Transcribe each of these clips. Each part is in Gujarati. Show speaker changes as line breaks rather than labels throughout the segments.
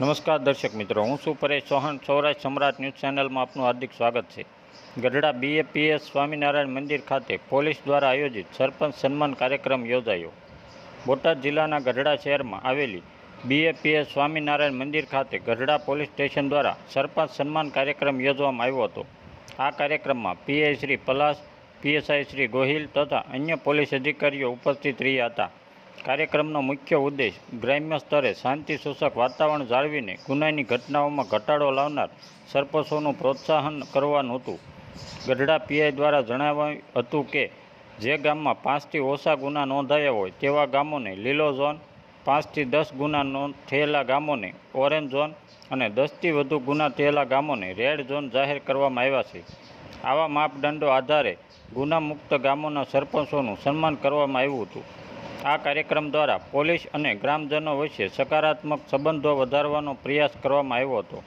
નમસ્કાર દર્શક મિત્રો, હું છું પરેશ ચૌહાણ, સૌરાષ્ટ્ર સમ્રાટ ન્યૂઝ ચેનલમાં આપનું હાર્દિક સ્વાગત છે. ગઢડા બીએપીએસ સ્વામિનારાયણ મંદિર ખાતે પોલીસ દ્વારા આયોજિત સરપંચ સન્માન કાર્યક્રમ યોજાયો. બોટાદ જિલ્લાના ગઢડા શહેરમાં આવેલી બીએપીએસ સ્વામિનારાયણ મંદિર ખાતે ગઢડા પોલીસ સ્ટેશન દ્વારા સરપંચ સન્માન કાર્યક્રમ યોજવામાં આવ્યો હતો. આ કાર્યક્રમમાં પીઆઈ શ્રી પલાસ પીએસઆઈ શ્રી ગોહિલ તથા અન્ય પોલીસ અધિકારીઓ ઉપસ્થિત રહ્યા હતા. કાર્યક્રમનો મુખ્ય ઉદ્દેશ ગ્રામ્ય સ્તરે શાંતિ વાતાવરણ જાળવીને ગુનાની ઘટનાઓમાં ઘટાડો લાવનાર સરપંચોનું પ્રોત્સાહન કરવાનું હતું. ગઢડા પીઆઈ દ્વારા જણાવ્યું હતું કે, જે ગામમાં પાંચથી ઓછા ગુના નોંધાયા હોય તેવા ગામોને લીલો ઝોન, પાંચથી દસ ગુના નોંધ થયેલા ગામોને ઓરેન્જ ઝોન અને દસથી વધુ ગુના થયેલા ગામોને રેડ ઝોન જાહેર કરવામાં આવ્યા છે. આવા માપદંડો આધારે ગુનામુક્ત ગામોના સરપંચોનું સન્માન કરવામાં આવ્યું હતું. આ કાર્યક્રમ દ્વારા પોલીસ અને ગ્રામજનો વચ્ચે સકારાત્મક સંબંધો વધારવાનો પ્રયાસ કરવામાં આવ્યો હતો.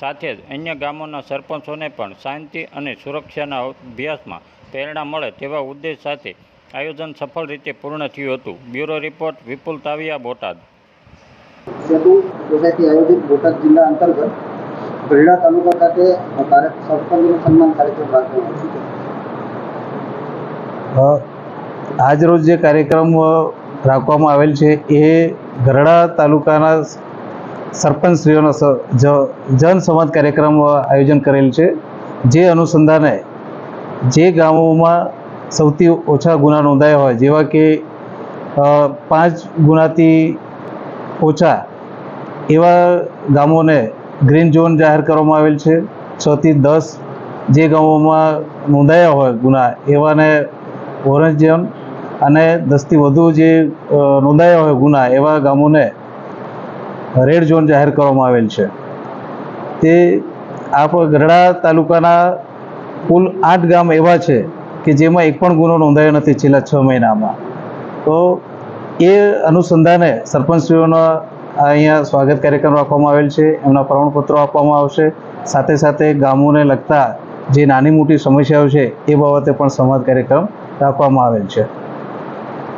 સાથે જ અન્ય ગામોના સરપંચોને પણ શાંતિ અને સુરક્ષાના અભ્યાસમાં પ્રેરણા મળે તેવા ઉદ્દેશ સાથે આયોજન સફળ રીતે પૂર્ણ થયું હતું. Bureau report Vipul Taviya Botad.
Society આયોજિત બોટાદ જિલ્લા અંતર્ગત ગઢડા તાલુકા ખાતે કાર્ય સન્માન કાર્યક્રમ રાખવામાં આવ્યો છે.
આજરોજ જે કાર્યક્રમ રાખવામાં આવેલ છે એ ગરડા તાલુકાના સરપંચશ્રીઓનો જન સંવાદ કાર્યક્રમ આયોજન કરેલ છે. જે અનુસંધાને જે ગામોમાં સૌથી ઓછા ગુના નોંધાયા હોય, જેવા કે પાંચ ગુનાથી ઓછા એવા ગામોને ગ્રીન ઝોન જાહેર કરવામાં આવેલ છે. છથી દસ જે ગામોમાં નોંધાયા હોય ગુના, એવાને ઓરેન્જ ઝોન અને દસથી વધુ જે નોંધાયા હોય ગુના એવા ગામોને રેડ ઝોન જાહેર કરવામાં આવેલ છે. તે આ ગઢડા તાલુકાના કુલ આઠ ગામ એવા છે કે જેમાં એક પણ ગુનો નોંધાયો નથી છેલ્લા છ મહિનામાં. તો એ અનુસંધાને સરપંચશ્રીઓના અહીંયા સ્વાગત કાર્યક્રમ રાખવામાં આવેલ છે, એમના પ્રમાણપત્રો આપવામાં આવશે. સાથે સાથે ગામોને લગતા જે નાની મોટી સમસ્યાઓ છે એ બાબતે પણ સંવાદ કાર્યક્રમ રાખવામાં આવેલ છે.